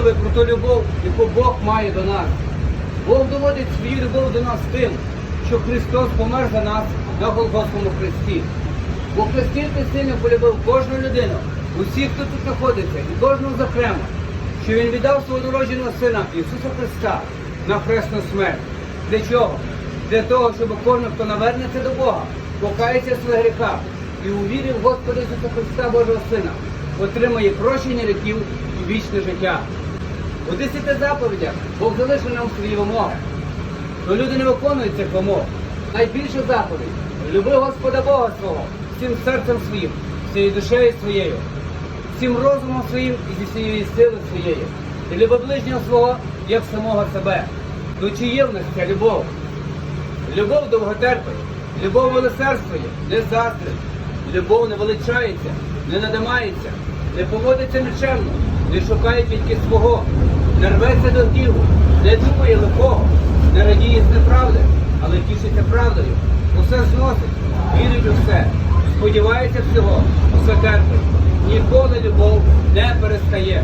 ви про ту любов, яку Бог має до нас? Бог доводить свою любов до нас тим, що Христос помер за нас на Голгофському хресті. Бо настільки сильно полюбив кожну людину, усіх, хто тут знаходиться, і кожного зокрема, що Він віддав свого дородженого Сина Ісуса Христа на хресну смерть. Для чого? Для того, щоб кожен, хто навернеться до Бога, покається в своїх гріхах і увірив Господа Ісуса Христа Божого Сина, отримає прощення гріхів і вічне життя. У десяти заповідях Бог залишив нам свої вимоги. Но люди не виконують цих вимог. Найбільша заповідь люби Господа Бога свого всім серцем своїм, всією душею своєю, всім розумом своїм і зі всієї сили своєї. І люби ближнього свого, як самого себе. Ну чи є в нас ця любов? Любов довготерпить, любов милосердствує, не заздрить, любов не величається, не надимається, не поводиться нечемно, не шукає тільки свого, не рветься до тілу, не думає лихого, не радіє з неправди, але тішиться правдою, усе зносить, вірить у все, сподівається всього, усе терпить. Ніколи любов не перестає.